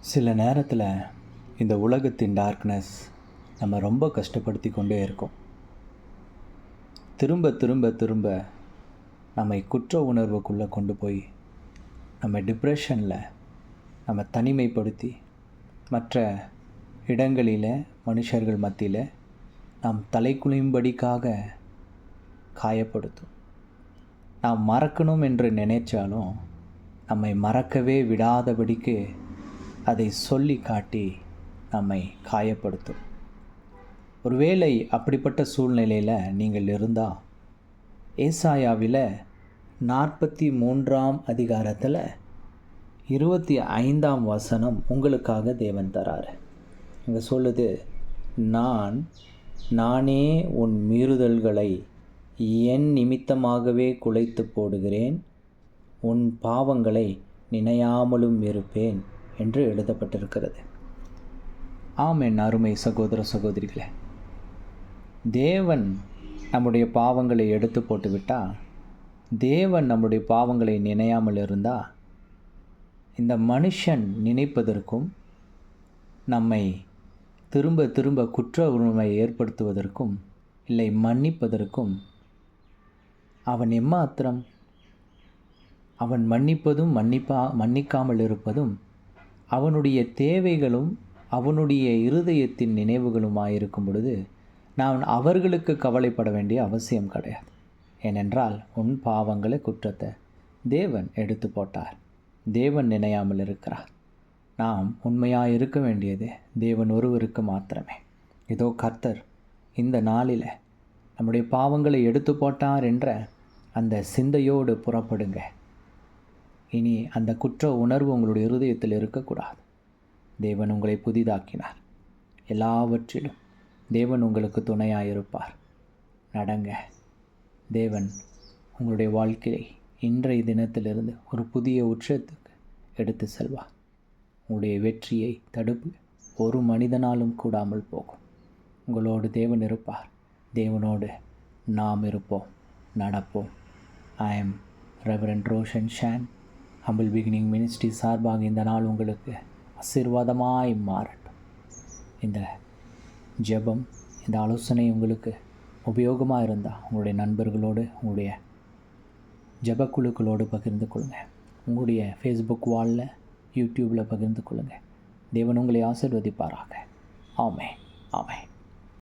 சில நேரத்தில் இந்த உலகத்தின் டார்க்னஸ் நம்ம ரொம்ப கஷ்டப்படுத்தி கொண்டே இருக்கோம். திரும்ப திரும்ப திரும்ப நம்மை குற்ற உணர்வுக்குள்ளே கொண்டு போய் நம்ம டிப்ரெஷனில் நம்ம தனிமைப்படுத்தி மற்ற இடங்களில் மனுஷர்கள் மத்தியில் நாம் தலைக்குனியும்படிக்காக காயப்படுத்தும். நாம் மறக்கணும் என்று நினைச்சாலும் நம்மை மறக்கவே விடாதபடிக்கு அதை சொல்லி காட்டி நம்மை காயப்படுத்தும். ஒருவேளை அப்படிப்பட்ட சூழ்நிலையில் நீங்கள் இருந்தால் ஏசாயாவில் நாற்பத்தி மூன்றாம் அதிகாரத்தில் இருபத்தி ஐந்தாம் வசனம் உங்களுக்காக தேவன் தராரு. இங்கே சொல்லுது நான் நானே உன் மீறுதல்களை என் நிமித்தமாகவே குலைத்து போடுகிறேன். உன் பாவங்களை நினையாமலும் இருப்பேன். என்று எழுதப்பட்டிருக்கிறது. ஆம் என் அருமை சகோதர சகோதரிகளே தேவன் நம்முடைய பாவங்களை எடுத்து போட்டுவிட்டால் தேவன் நம்முடைய பாவங்களை நினையாமல் இருந்தால் இந்த மனுஷன் நினைப்பதற்கும் நம்மை திரும்ப திரும்ப குற்ற உரிமை ஏற்படுத்துவதற்கும் இல்லை மன்னிப்பதற்கும் அவன் எம்மாத்திரம்? அவன் மன்னிப்பதும் மன்னிப்பா மன்னிக்காமல் இருப்பதும் அவனுடைய தேவைகளும் அவனுடைய இருதயத்தின் நினைவுகளுமாயிருக்கும் பொழுது நான் அவர்களுக்கு கவலைப்பட வேண்டிய அவசியம் கிடையாது. ஏனென்றால் உன் பாவங்களை குற்றத்தை தேவன் எடுத்து போட்டார். தேவன் நினையாமல் இருக்கிறார். நாம் உண்மையாக இருக்க வேண்டியது தேவன் ஒருவருக்கு மாத்திரமே. இதோ கர்த்தர் இந்த நாளில் நம்முடைய பாவங்களை எடுத்து போட்டார் என்ற அந்த சிந்தையோடு புறப்படுங்க. இனி அந்த குற்ற உணர்வு உங்களுடைய இருதயத்தில் இருக்கக்கூடாது. தேவன் உங்களை புதிதாக்கினார். எல்லாவற்றிலும் தேவன் உங்களுக்கு துணையாக இருப்பார் நடங்க. தேவன் உங்களுடைய வாழ்க்கையை இன்றைய தினத்திலிருந்து ஒரு புதிய உச்சத்துக்கு எடுத்து செல்வார். உங்களுடைய வெற்றியை தடுப்பு ஒரு மனிதனாலும் கூடாமல் போகும். உங்களோடு தேவன் இருப்பார். தேவனோடு நாம் இருப்போம். நடப்போம். I am reverend Roshan Shan humble beginning ministry சார்பாக இந்த நாள் உங்களுக்கு ஆசீர்வாதமாய் மாறட்டும். இந்த ஜெபம் இந்த ஆலோசனை உங்களுக்கு உபயோகமாக இருந்தால் உங்களுடைய நண்பர்களோடு உங்களுடைய ஜபக்குழுக்களோடு பகிர்ந்து கொள்ளுங்கள் உங்களுடைய ஃபேஸ்புக் வாலில் யூடியூப்பில் பகிர்ந்து கொள்ளுங்கள் தேவன் உங்களை ஆசிர்வதிப்பாராக. ஆமே ஆமே